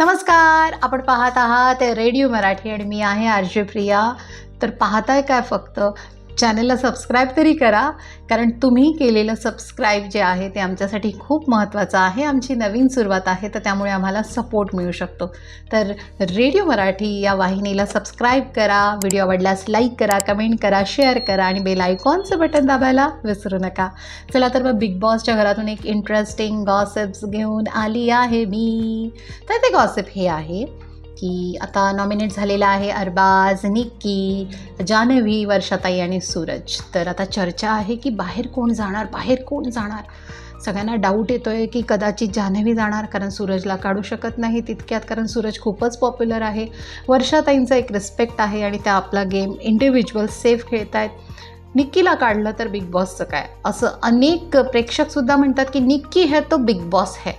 नमस्कार आपण पाहत आहात रेडिओ मराठी आणि मी आहे आरजे प्रिया. तर पाहताय काय फक्त? चॅनलला सबस्क्राईब तरी करा कारण तुम्ही केलेलं सबस्क्राईब जे आहे ते आमच्यासाठी खूप महत्त्वाचं आहे. आमची नवीन सुरुवात आहे तर त्यामुळे आम्हाला सपोर्ट मिळू शकतो. तर रेडिओ मराठी या वाहिनीला सबस्क्राईब करा व्हिडिओ आवडल्यास लाईक करा कमेंट करा शेअर करा आणि बेल आयकॉनचं बटन दाबायला विसरू नका. चला तर मग बिग बॉसच्या घरातून एक इंटरेस्टिंग गॉसिप्स घेऊन आली आहे मी. तर ते गॉसिप हे आहे की आता नॉमिनेट झालेला आहे अरबाज निक्की जानवी वर्षाताई आणि सूरज. तर आता चर्चा आहे की बाहेर कोण जाणार बाहेर कोण जाणार? सगळ्यांना डाऊट येतो आहे की कदाचित जान्हवी जाणार कारण सूरजला काढू शकत नाही तितक्यात कारण सूरज खूपच पॉप्युलर आहे. वर्षाताईंचा एक रिस्पेक्ट आहे आणि त्या आपला गेम इंडिव्हिज्युअल सेफ खेळत आहेत निक्कीला काढलं तर बिग बॉसचं काय? असं अनेक प्रेक्षकसुद्धा म्हणतात की निक्की है तो बिग बॉस है.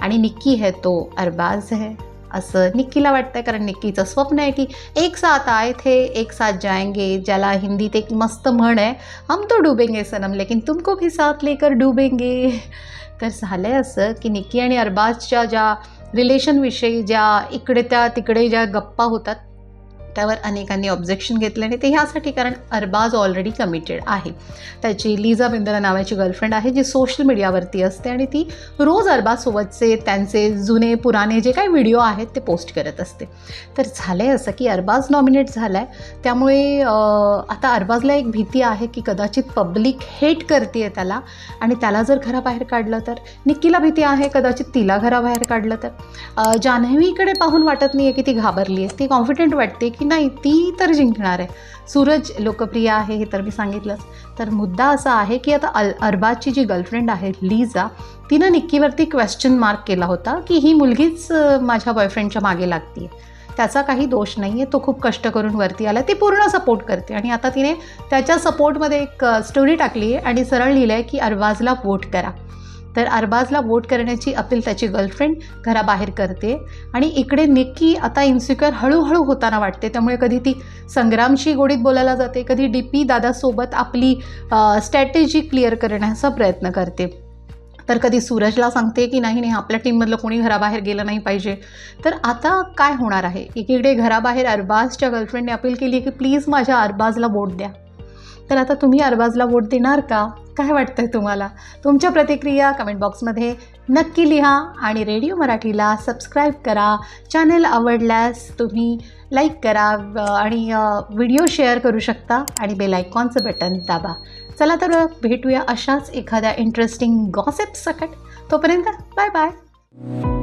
आणि निक्की है तो अरबाज है. असं निक्कीला वाटतं कारण निक्कीचं स्वप्न आहे की एक साथ आए थे एक साथ जाएंगे ज्याला हिंदीत एक मस्त म्हण आहे. हम तो डुबेंगे सनम लेकिन तुमको भी साथ लेकर डुबेंगे. तर झालं आहे असं की निक्की आणि अरबाजच्या ज्या रिलेशनविषयी ज्या इकडे त्या तिकडे ज्या गप्पा होतात त्यावर अनेकांनी ऑब्जेक्शन घेतलं आणि ते ह्यासाठी कारण अरबाज ऑलरेडी कमिटेड आहे. त्याची लिझा बिंदला नावाची गर्लफ्रेंड आहे जी सोशल मीडियावरती असते आणि ती रोज अरबाजसोबतचे त्यांचे जुने पुराणे जे काही व्हिडिओ आहेत ते पोस्ट करत असते. तर झालं आहे असं की अरबाज नॉमिनेट झाला आहे त्यामुळे आता अरबाजला एक भीती आहे की कदाचित पब्लिक हेट करते आहे त्याला आणि त्याला जर घराबाहेर काढलं तर? निक्कीला भीती आहे कदाचित तिला घराबाहेर काढलं तर? जान्हवीकडे पाहून वाटत नाही आहे की ती घाबरली आहे ती कॉन्फिडंट वाटते की नाही ती तर जिंकणार आहे. सूरज लोकप्रिय आहे हे तर मी सांगितलंच. तर मुद्दा असा आहे की आता अल अरबाजची जी गर्लफ्रेंड आहे लीजा तिनं निक्कीवरती क्वेश्चन मार्क केला होता की ही मुलगीच माझ्या बॉयफ्रेंडच्या मागे लागते त्याचा काही दोष नाही आहे तो खूप कष्ट करून वरती आला ती पूर्ण सपोर्ट करते. आणि आता तिने त्याच्या सपोर्टमध्ये एक स्टोरी टाकली आहे आणि सरळ लिहिलं आहे की अरबाजला वोट करा. तर अरबाजला वोट करण्याची अपील त्याची गर्लफ्रेंड घराबाहेर करते. आणि इकडे निक्की आता इन्सिक्युअर हळूहळू होताना वाटते. त्यामुळे कधी ती संग्रामशी गोडीत बोलायला जाते कधी डी पी दादासोबत आपली स्ट्रॅटेजी क्लिअर करण्याचा प्रयत्न करते. तर कधी सूरजला सांगते की नाही नाही आपल्या टीममधलं कोणी घराबाहेर गेलं नाही पाहिजे. तर आता काय होणार आहे? एकीकडे घराबाहेर अरबाजच्या गर्लफ्रेंडने अपील केली की प्लीज माझ्या अरबाजला वोट द्या. तर आता तुम्ही अरबाजला वोट देणार का? काय वाटतंय तुम्हाला? तुमच्या प्रतिक्रिया कमेंट बॉक्समध्ये नक्की लिहा आणि रेडिओ मराठीला सबस्क्राईब करा. चॅनल आवडल्यास तुम्ही लाईक करा आणि व्हिडिओ शेअर करू शकता आणि बेल आयकॉनचं बटन दाबा. चला तर भेटूया अशाच एखाद्या इंटरेस्टिंग गॉसिप सकट. तोपर्यंत बाय बाय